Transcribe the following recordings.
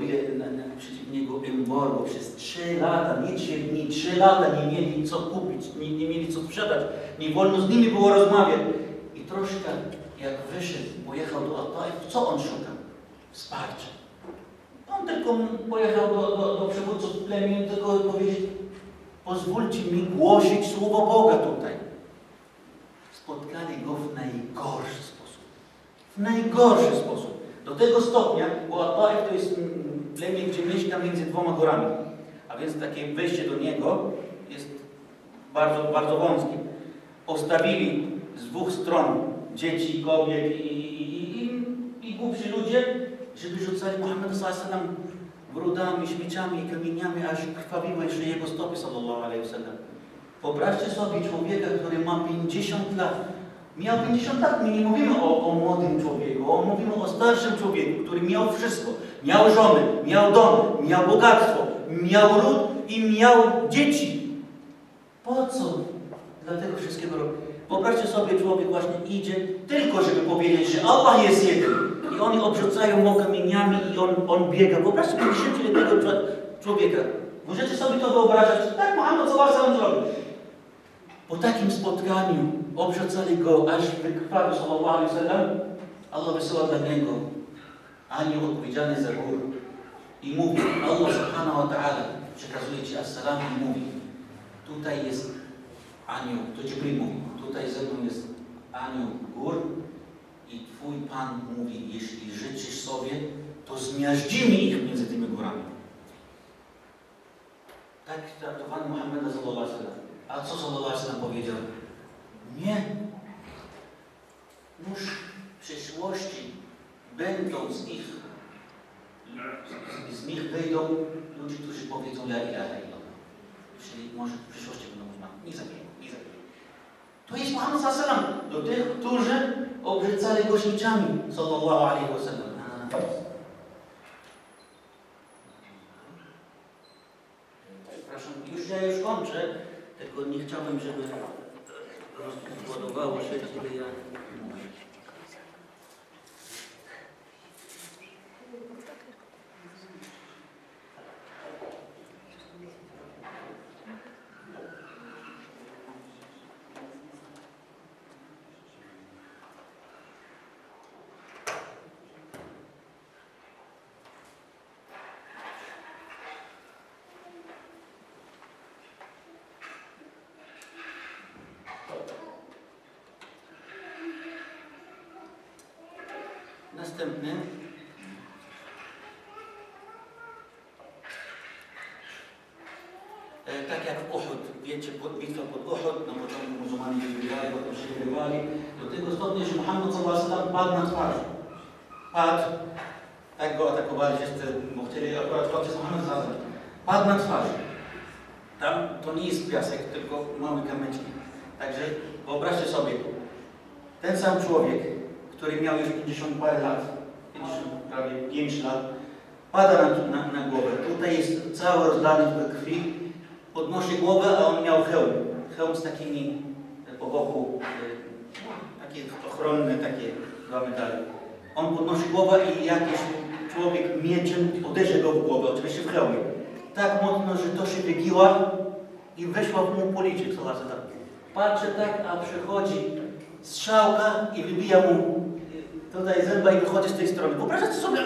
robili na, na, przeciw niego embargo przez trzy lata, nie trzy dni, trzy lata nie mieli co kupić, nie, nie mieli co sprzedać, nie wolno z nimi było rozmawiać. I troszkę jak wyszedł, pojechał do Al-Taif, co on szuka? Wsparcia. On tylko pojechał do, do, do przywódców plemion, tylko powiedzieć, pozwólcie mi głosić słowo Boga tutaj. Spotkali go w najgorszy sposób. W najgorszy sposób. Do tego stopnia, bo Al-Taif to jest plemię, gdzie mieszka między dwoma górami. A więc takie wejście do niego jest bardzo, bardzo wąskie. Postawili z dwóch stron dzieci, kobiet i, i, i, i, głupsi ludzie, żeby rzucali Muhammada sallam brudami, śmieciami i kamieniami, aż krwawiły jeszcze jego stopy sallallahu alaihi wasallam. Wyobraźcie sobie człowieka, który ma 50 lat. Miał 50 lat, my nie mówimy o, o, mówimy o starszym człowieku, który miał wszystko. Miał żony, miał dom, miał bogactwo, miał ród i miał dzieci. Po co dla tego wszystkiego robić? Wyobraźcie sobie, człowiek właśnie idzie tylko, żeby powiedzieć, że Allah jest jeden. I oni obrzucają go kamieniami i on, on biega. Wyobraźcie sobie czło- człowieka. Możecie sobie to wyobrażać? Tak, Muhammad sallallahu zrobił. Po takim spotkaniu obrzucali go aż wykrwawił sallallahu alaihi wasallam. Allah wysyła dla niego anioł odpowiedzialny za gór. I mówi, Allah subhanahu wa ta'ala przekazuje ci assalam i mówi, tutaj jest anioł, to Jibril mówi, tutaj ze mną jest anioł gór i Twój Pan mówi, jeśli życzysz sobie, to zmiażdżymy ich między tymi górami. Tak traktowano Muhammada sallallahu alaihi. A co sallallahu alaihi powiedział? Nie. Już w przyszłości będą z nich, z, z nich wyjdą ludzie, którzy powiedzą La ilaha illallah. Czyli może w przyszłości będą można. Nie zabiją, nie zabiją. To jest Muhammad sallallahu alaihi wasallam. Do tych, którzy obrzucali gośniczami sallallahu alaihi wasallam. Przepraszam, już ja już kończę, tylko nie chciałbym, żeby rozładowało się, kiedy ja Następny. E, tak jak Uhud, wiecie, bitwa pod Uhud, na początku muzułmanie wygrywali, potem się wygrywali, do tego stopnia, że Muhammad sallallahu padł na twarz. Padł, tak go atakowali wszyscy, bo chcieli akurat walczyć z Muhammad sallallahu. Padł na twarz. Tam to nie jest piasek, tylko mały kamyczki. Także wyobraźcie sobie, ten sam człowiek, który miał już 50 parę lat, 50, prawie 5 lat, pada na, na, na głowę. Tutaj jest cały rozlany we krwi, podnosi głowę, a on miał hełm. Hełm z takimi e, po boku, e, takie ochronne, takie dwa medale. On podnosi głowę i jakiś człowiek mieczem uderzy go w głowę, oczywiście w hełmie. Tak mocno, że to się wygiła i weszła w mu policzek, co tak. Patrzę tak, a przychodzi strzałka i wybija mu tutaj zęba i wychodzi z tej strony. Wyobraźcie sobie,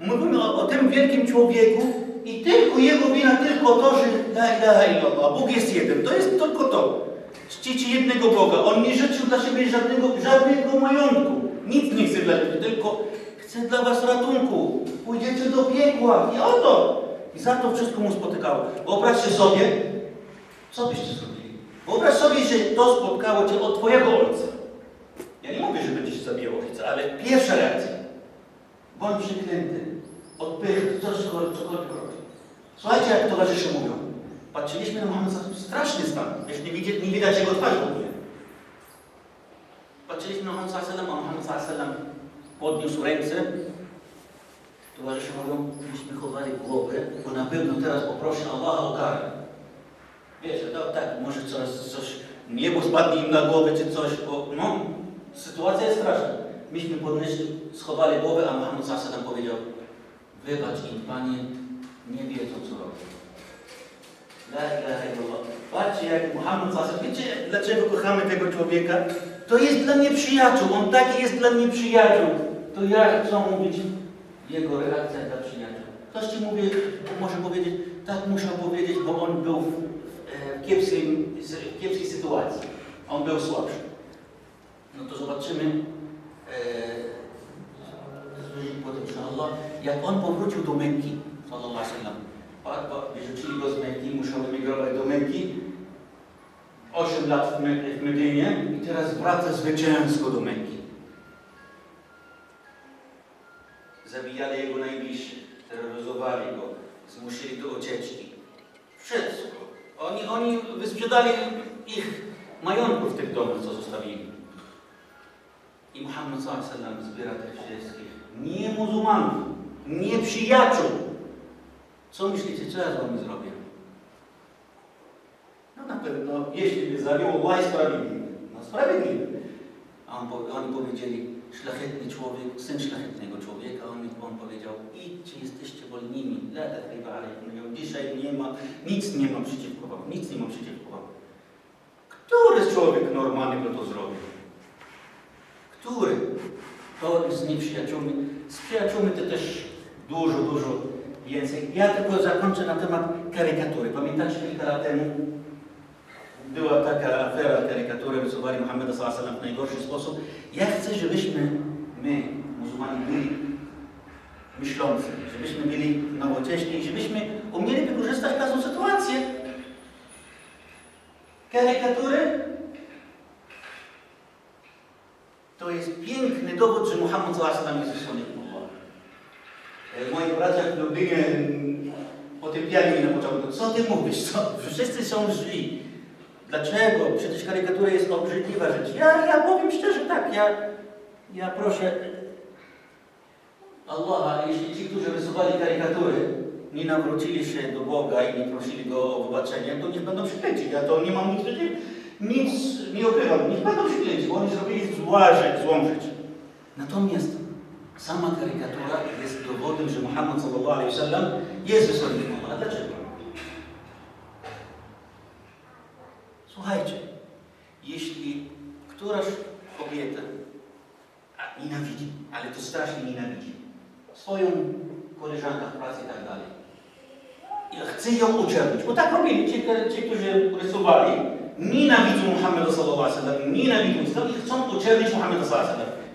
mówimy o, o tym wielkim człowieku i tylko jego wina, tylko to, że la ilaha illallah, Bóg jest jeden. To jest tylko to. Czcicie jednego Boga. On nie życzył dla siebie żadnego, żadnego majątku. Nic nie chce dla siebie, tylko chce dla was ratunku. Pójdziecie do piekła i oto. I za to wszystko mu spotykało. Wyobraźcie sobie, co byście zrobili? Wyobraź sobie, że to spotkało cię od twojego ojca. Ja nie mówię, że będziesz zabijał ojca, ale pierwsza reakcja. Bądź przeklęty. Odpych, coś, cokolwiek robi. Słuchajcie, jak towarzysze mówią. Patrzyliśmy na Muhammad sallam, straszny stan. Jeszcze nie, widać, nie widać jego twarzy w ogóle. Patrzyliśmy na Muhammad sallam, a Muhammad sallam podniósł ręce. Towarzysze mówią, myśmy chowali głowę, bo na pewno teraz poproszę Allaha o karę. Wiecie, no tak, może coś, coś, niebo spadnie im na głowę czy coś, bo no, sytuacja jest straszna. Myśmy podnieśli, schowali głowę, a Muhammad Sasa nam powiedział, Wybacz im, Panie, nie wiedzą, co robią. La ilaha illallah. Patrzcie, jak Muhammad wasallam- Wiecie, dlaczego kochamy tego człowieka? To jest dla mnie przyjaciół. On taki jest dla mnie przyjaciół. To ja chcę mówić jego reakcja dla przyjaciół. Ktoś ci mówi, może powiedzieć, tak musiał powiedzieć, bo on był w, w, kiepskiej, w kiepskiej sytuacji. On był słabszy. No to zobaczymy e, potem, jak on powrócił do Mekki, Wyrzucili go z Mekki, musiał emigrować do Mekki. 8 lat w, Me w Medynie i teraz wraca zwycięsko do Mekki. Zabijali jego najbliższych, terroryzowali go, zmusili do ucieczki. Wszystko. Oni, oni wysprzedali ich majątków w tych domach, co zostawili. I Muhammad wasallam zbiera tych wszystkich. Nie muzułmanów, nie przyjaciół. Co myślicie, co ja z wami zrobię? No na pewno, jeśli by zabił, Allah sprawiedliwy. No sprawiedliwy. A on, oni powiedzieli, szlachetny człowiek, syn szlachetnego człowieka, on, on powiedział, idźcie, jesteście wolnymi, Dzisiaj nie ma, nic nie ma przeciwko wam, nic nie ma przeciwko wam. Który człowiek normalny by to zrobił? Który? To z nieprzyjaciółmi. Z przyjaciółmi to też dużo, dużo więcej. Ja tylko zakończę na temat karykatury. Pamiętacie kilka lat temu była taka afera karykatury, rysowali Muhammeda wasallam w najgorszy sposób. Ja chcę, żebyśmy my, muzułmanie, byli myślący, żebyśmy byli nowocześni i żebyśmy umieli wykorzystać każdą sytuację. Karykatury to jest piękny dowód, że Muhammad sallallahu jest wysłannikiem Allah. E, Moi bracia w Lublinie potępiali mnie na początku. Co ty mówisz? Co? Wszyscy są źli. Dlaczego? Przecież karykatura jest obrzydliwa rzecz. Ja, ja powiem szczerze tak, ja, ja proszę Allaha, jeśli ci, którzy rysowali karykatury, nie nawrócili się do Boga i nie prosili Go o wybaczenie, to niech będą przeklęci. Ja to nie mam nic nic nie ukrywam. Niech będą przeklęci, bo oni zrobili zła rzecz, złą rzecz. Natomiast sama karykatura jest dowodem, że Muhammad sallallahu alaihi wasallam jest wysłannikiem Allaha. Dlaczego? Słuchajcie, jeśli któraś kobieta nienawidzi, ale to strasznie nienawidzi, swoją koleżankę w pracy i tak dalej, i chce ją uczernić, bo tak robili ci, ci którzy rysowali, nienawidzą Muhammeda sallallahu alaihi wasallam, nienawidzą Islam i chcą uczernić Muhammeda sallallahu alaihi wasallam.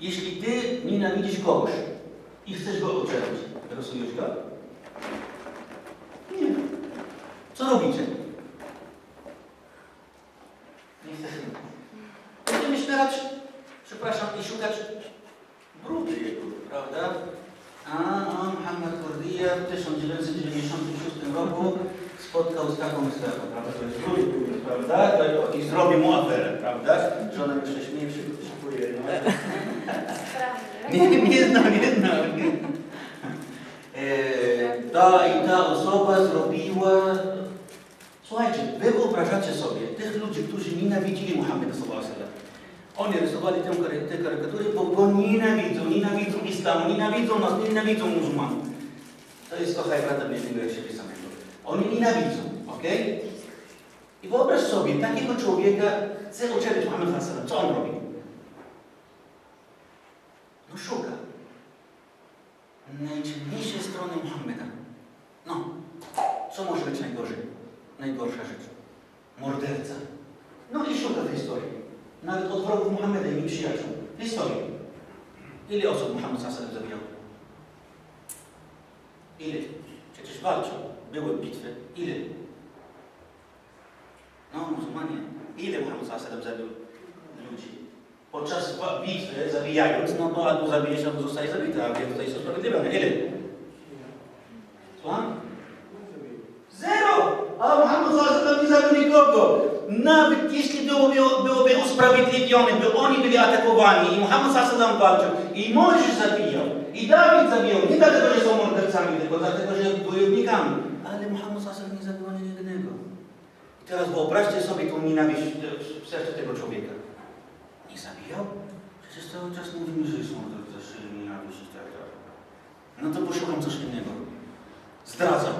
Jeśli ty nienawidzisz kogoś i chcesz go uczernić, rysujesz go? Nie. Co robicie? Niestety. Będziemy szperać, przepraszam, i szukać brudy jego, prawda? A on, Muhammad Kordia w 1996 roku spotkał z taką stawą, prawda? To jest brud, prawda? To, I zrobi mu aferę, prawda? Żona jeszcze śmieje, szyk- szykuje. No. Nie, nie znam, nie znam. Nie. E, ta i ta osoba zrobiła Słuchajcie, wy wyobrażacie sobie tych ludzi, którzy nienawidzili Muhammeda sallallahu. Oni rysowali tę, te karykatury, bo go nienawidzą, nienawidzą islamu, nienawidzą nas, nienawidzą muzułmanów. To jest brata bliźniego jak siebie samego. Oni nienawidzą, ok? I wyobraź sobie, takiego człowieka chce uczernić Muhammad wasallam. Co on robi? No szuka najciemniejszej strony Muhammeda. No, co może być najgorzej? Najgorsza rzecz. Morderca. No i szuka w historii. Nawet od wrogów Muhammeda i przyjaciół. Historii. Ile osób Muhammad sallallahu zabijał? Ile? Przecież walczył. Były bitwy. Ile? No, muzułmanie. Ile Muhammad sallallahu zabił ludzi? Podczas bitwy zabijając, no to albo zabijesz, albo zostaje zabity, a więc to jest usprawiedliwione. Ile? Słucham? Zero! A Muhammad sallallahu nie zabił nikogo. Nawet jeśli byłoby, byłoby usprawiedliwione, by oni byli atakowani i Muhammad sallallahu walczył i Mojżesz zabijał i Dawid zabijał, nie dlatego, że są mordercami, tylko dlatego, że bojownikami. Ale Muhammad sallallahu nie zabił ani jednego. I teraz wyobraźcie sobie tą nienawiść w sercu tego człowieka. Nie zabijał? Przecież cały czas mówimy, że są że nienawiść i tak dalej. No to poszukam coś innego. Zdradzam.